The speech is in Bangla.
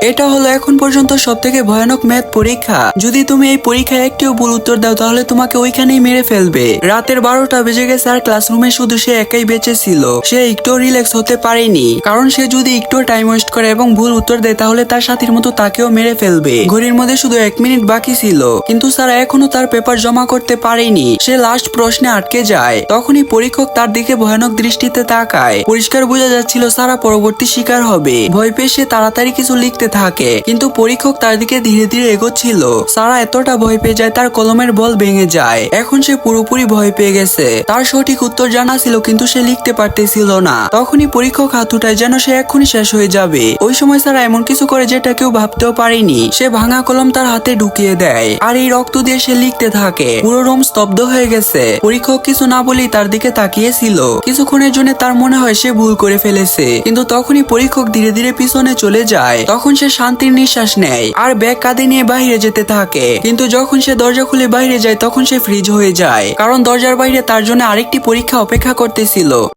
এটা হলো এখন পর্যন্ত সব থেকে ভয়ানক ম্যাথ পরীক্ষা। যদি তুমি এই পরীক্ষায় একটিও ভুল উত্তর দাও, তাহলে তোমাকে ওইখানেই মেরে ফেলবে। রাতের বারোটা বেজে গেছে আর ক্লাসরুমে শুধু সে একাই বেঁচে ছিল। সে একটু রিল্যাক্স হতে পারেনি। কারণ সে যদি একটু টাইম ওয়েস্ট করে এবং ভুল উত্তর দেয়, তাহলে তার সাথীর মতো তাকেও মেরে ফেলবে। ঘড়ির মধ্যে শুধু এক মিনিট বাকি ছিল। কিন্তু সারা এখনও তার পেপার জমা করতে পারেনি। সে লাস্ট প্রশ্নে আটকে যায়। তখনই পরীক্ষক তার দিকে ভয়ানক দৃষ্টিতে তাকায়। পরিষ্কার বোঝা যাচ্ছিল সারা পরবর্তী শিকার হবে। ভয় পেয়ে সে তাড়াতাড়ি কিছু লিখতে থাকে। কিন্তু পরীক্ষক তার দিকে ধীরে ধীরে এগোচ্ছিল। সারা এতটা ভয় পেয়ে যায়, তার কলমের বল ভেঙে যায়। এখন সে পুরোপুরি ভয় পেয়ে গেছে। তার সঠিক উত্তর জানা ছিল, কিন্তু সে লিখতে পারতেছিল না। তখনই পরীক্ষক হাত উঠায় যেন সে এক্ষুনি শেষ হয়ে যাবে। ওই সময় সারা এমন কিছু করে যেটা কেউ ভাবতেও পারেনি। সে ভাঙা কলম তার হাতে ঢুকিয়ে দেয়। আর এই রক্ত দিয়ে সে লিখতে থাকে, পুরো রুম স্তব্ধ হয়ে গেছে। পরীক্ষক কিছু না বলেই তার দিকে তাকিয়েছিল। কিছুক্ষণের জন্য তার মনে হয় সে ভুল করে ফেলেছে। কিন্তু তখনই পরীক্ষক ধীরে ধীরে পিছনে চলে যায়। তখন সে শান্তির নিঃশ্বাস নেয় আর ব্যাগ কাঁধে নিয়ে বাইরে যেতে থাকে। কিন্তু যখন সে দরজা খুলে বাইরে যায়, তখন সে ফ্রিজ হয়ে যায়। কারণ দরজার বাইরে তার জন্য আরেকটি পরীক্ষা অপেক্ষা করতেছিল।